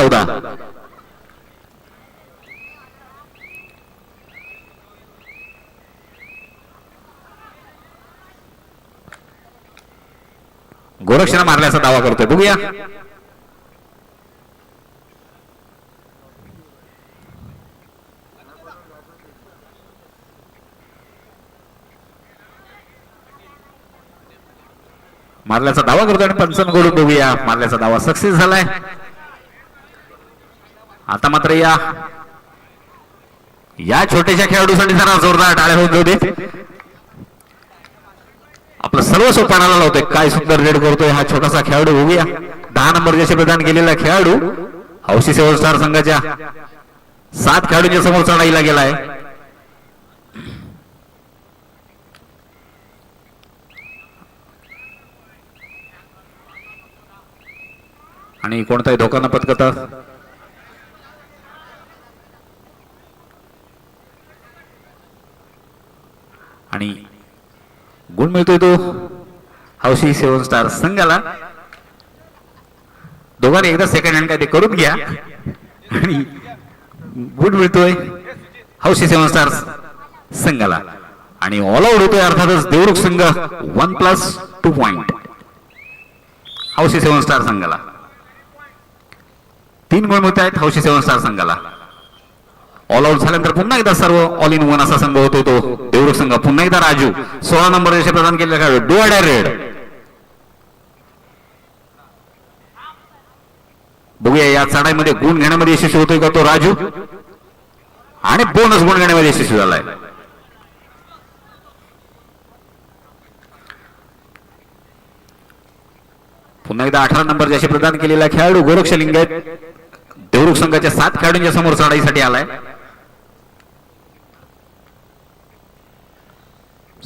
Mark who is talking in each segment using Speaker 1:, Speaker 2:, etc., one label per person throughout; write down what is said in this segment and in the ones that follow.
Speaker 1: चौदा गोरक्षला मारल्याचा दावा करतोय. बघूया. मारल्याचा दावा करतोय आणि पंचांकडून बघूया. मारल्याचा दावा सक्सेस झालाय. आता मात्र या. या छोट्याशा खेळाडूसाठी जरा जोरदार टाळ्या होऊन जाऊ दे. आपलं सर्व सोपानाला लावतोय काय सुंदर रेड करतोय हा छोटासा खेळाडू. होऊया दहा नंबर जसे प्रदान केलेला खेळाडू हौशी सेवन स्टार संघाच्या सात खेळाडूंच्या समोर चढाईला गेलाय. आणि कोणताही धोका न पत्कता आणि गुण मिळतोय तो. हौशी सेवन स्टार संघाला. दोघांनी एकदा सेकंड हँड काय ते करून घ्या. आणि गुण मिळतोय. हौशी सेवन स्टार संघाला. आणि ऑल आउट होतोय अर्थातच देवरुख संघ वन प्लस टू पॉइंट हौशी सेवन स्टार संघाला. तीन गुण मिळत आहेत हौशी सेवन स्टार संघाला. ऑल आउट झाल्यानंतर पुन्हा एकदा सर्व ऑल इन वन असा संघ होतो तो देवरुख संघ पुन्हा एकदा राजू. सोळा नंबर रेषे प्रदान केलेला खेळाडू डोअर रेड. बघूया या चढाईमध्ये गुण घेण्यामध्ये यशस्वी होतोय का तो राजू? आणि बोनस गुण घेण्यामध्ये यशस्वी झालाय. पुन्हा एकदा अठरा नंबर जसे प्रदान केलेला खेळाडू गोरक्ष लिंग देवरुख संघाच्या सात खेळाडूंच्या समोर चढाईसाठी आलाय.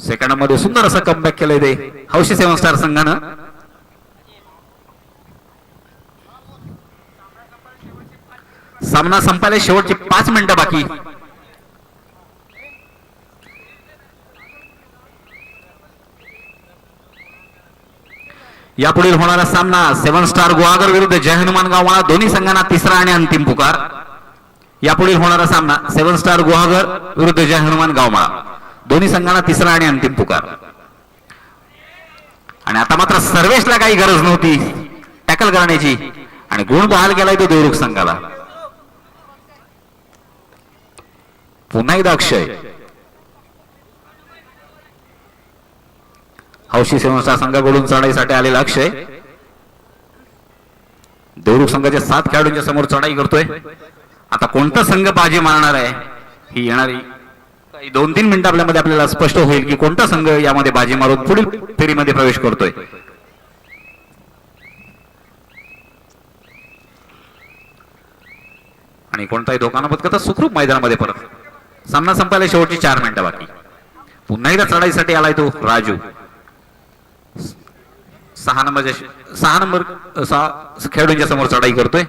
Speaker 1: सेकंडामध्ये सुंदर असं कमबॅक केलंय ते. हौशी सेवन स्टार संघानं. सामना संपायला शेवटचे पाच मिनिटं बाकी. यापुढील होणारा सामना सेव्हन स्टार गुहागर विरुद्ध जय हनुमान गावमाळा दोन्ही संघांना तिसरा आणि अंतिम पुकार. यापुढील होणारा सामना सेव्हन स्टार गुहागर विरुद्ध जय हनुमान गावमाळा दोन्ही संघांना तिसरा आणि अंतिम पुकार. आणि आता मात्र सर्वेशला काही गरज नव्हती. टॅकल करण्याची. आणि गुण बहाल केलाय तो देवरुख संघाला. पुन्हा एकदा अक्षय. हौशी सेवनचा संघाकडून चढाईसाठी आलेला अक्षय. देवरुख संघाच्या सात खेळाडूंच्या समोर चढाई करतोय. आता कोणता संघ बाजी मारणार आहे ही येणारी दोन तीन मिनिटं आपल्यामध्ये आपल्याला स्पष्ट होईल की कोणता संघ यामध्ये बाजी मारून पुढील फेरीमध्ये प्रवेश करतोय. आणि कोणताही धोकाना न पत्करता सुखरूप मैदानामध्ये परत. सामना संपायला शेवटची चार मिनिटं बाकी. पुन्हा एकदा चढाईसाठी आलाय तो राजू. सहा नंबर सहा नंबर सहा खेळाडूंच्या समोर चढाई करतोय.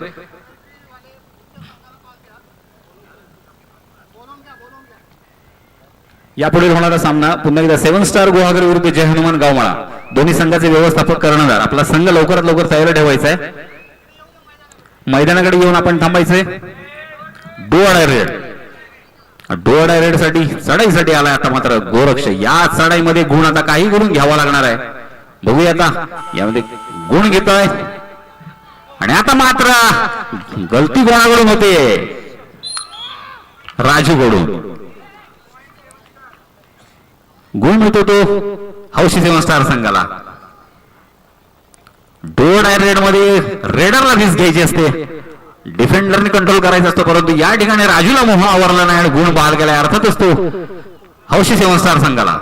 Speaker 1: यापुढील होणारा सामना पुन्हा एकदा सेव्हन स्टार गुहागर विरुद्ध जय हनुमान गावमाळा. दोन्ही संघाचे व्यवस्थापक कर्णधार. आपला संघ लवकरात लवकर तयार ठेवायचा आहे. मैदानाकडे येऊन आपण थांबायचंय. डोअडा रेड. डोअडा रेडसाठी चढाईसाठी आलाय आता मात्र गोरक्ष. या चढाईमध्ये गुण आता काही करून घ्यावा लागणार आहे. बघूया आता. यामध्ये गुण घेतोय. आणि आता मात्र गलती कोणाकडून होते. राजू कडून गुण मिळतो तो हौशी सेवन स्टार संघाला डोड रेडमध्ये रेडरला वीस घ्यायची असते. डिफेंडरने कंट्रोल करायचा असतो परंतु या ठिकाणी राजूला मोह आवरला नाही आणि गुण बहाल केलाय अर्थातच तो हौशी सेवन स्टार संघाला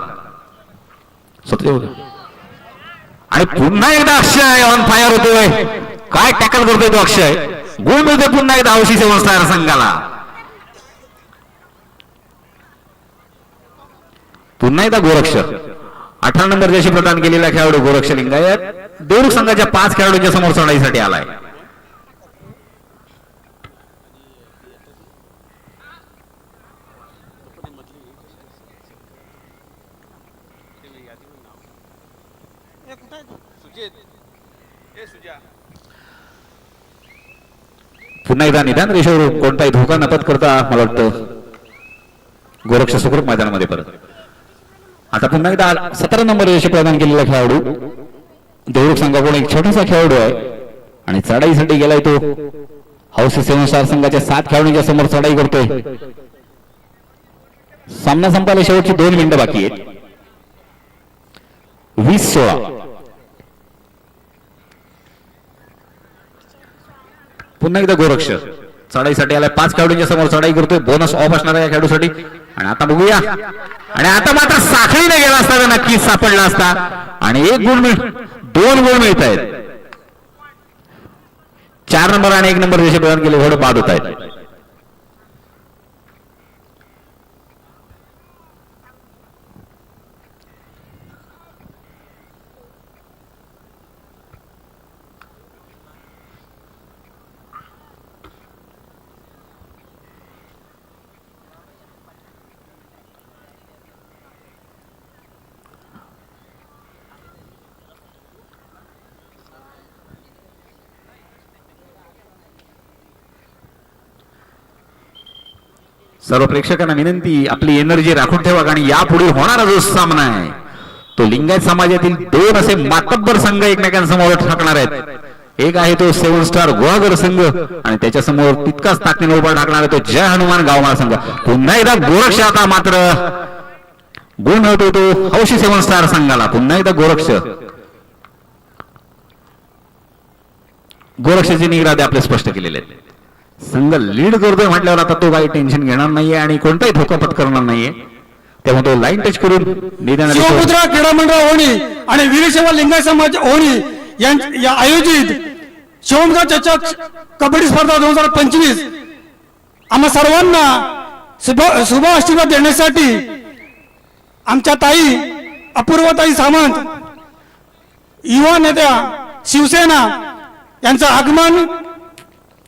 Speaker 1: आणि पुन्हा एकदा अक्षय ऑन फायर होतोय. काय टॅकल करतोय तो अक्षय? गुण मिळतोय पुन्हा एकदा हौशी सेवन स्टार संघाला. पुन्हा एकदा गोरक्ष अठरा नंबर जशी प्रदान केलेला खेळाडू गोरक्ष लिंगायत देवरुख संघाच्या पाच खेळाडूंच्या समोर चढाईसाठी आलाय. पुन्हा एकदा निदान रेषेवर कोणताही धोका नपत करता मला वाटतं गोरक्ष सुखरूप मैदानामध्ये परत. आता पुन्हा एकदा सतरा नंबर यश प्रदान केलेला खेळाडू. देवरुख संघाकडून एक छोटासा खेळाडू आहे. आणि चढाईसाठी गेलाय तो. हौस सेवन स्टार संघाच्या सात खेळाडूंच्या समोर चढाई करतोय. सामना संपायला शेवटची दोन मिनिटं बाकी आहेत. वीस सोळा. पुन्हा एकदा गोरक्ष. चढाईसाठी आलाय. पाच खेळाडूंच्या समोर चढाई करतोय. बोनस ऑफ असणार या खेळाडूसाठी. आणि आता बघूया. आणि आता मात्र साखळीने गेला असता तर नक्कीच सापडला असता. आणि एक गुण मिळ दोन गुण मिळत आहेत. चार नंबर आणि एक नंबर रेषे प्रदान केले थोडं बाद होत आहेत. सर्व प्रेक्षकांना विनंती आपली एनर्जी राखून ठेवा आणि यापुढे होणारा जो सामना आहे तो लिंगायत समाजातील दोन असे मातब्बर संघ एकमेकांसमोर ठाकणार आहेत. एक आहे तो सेवन स्टार गोवागर संघ आणि त्याच्यासमोर तितकाच ताकदीने उभा टाकणार आहे तो जय हनुमान गावमाळ संघ. पुन्हा एकदा गोरक्ष आता मात्र गुण होतो तो हौशी सेवन स्टार संघाला. पुन्हा एकदा गोरक्ष. गोरक्षाचे निरादे आपले स्पष्ट केलेले आहेत. संघ लीड करतोय म्हटल्यावर आता तो काही टेन्शन घेणार नाहीये आणि कोणताही धोका पत्करणार नाहीये. तेव्हा तो लाईन टच करून
Speaker 2: शिवपुत्रा क्रीडा मंडळ होणी आणि वीरसेवा लिंगाय समाज होणी आयोजित शिवमगा चषक कबड्डी स्पर्धा दोन हजार पंचवीस. आम्हा सर्वांना शुभ शुभ आशीर्वाद देण्यासाठी आमच्या ताई अपूर्वताई सामंत युवा नेत्या शिवसेना यांचं आगमन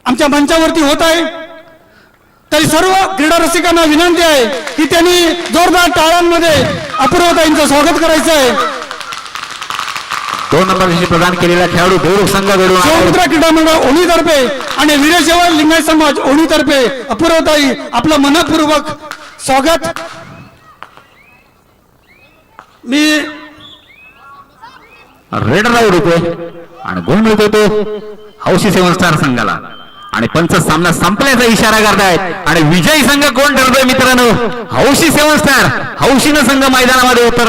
Speaker 2: आमच्या मंचावरती होत आहे. तरी सर्व क्रीडा रसिकांना विनंती आहे की त्यांनी जोरदार टाळ्यांमध्ये अपूर्वताईंचं स्वागत करायचं आहे.
Speaker 1: दोन नंबर रेषे प्रदान केलेला खेळाडू देवरुख संघाकडून आहे.
Speaker 2: शिवपुत्र क्रीडा मंडळ ओणीतर्फे आणि वीरशैव लिंगायत समाज ओणीतर्फे अपूर्वताई आपलं मनपूर्वक स्वागत. मी
Speaker 1: रेड राऊड होतोय आणि गुण मिळतोय तो हौशी सेवन स्टार संघाला. आणि पंच सामना संपल्याचा इशारा करतायत. आणि विजयी संघ कोण ठरतोय मित्रांनो? हौशी सेवन स्टार. हौशीनं संघ मैदानामध्ये उतर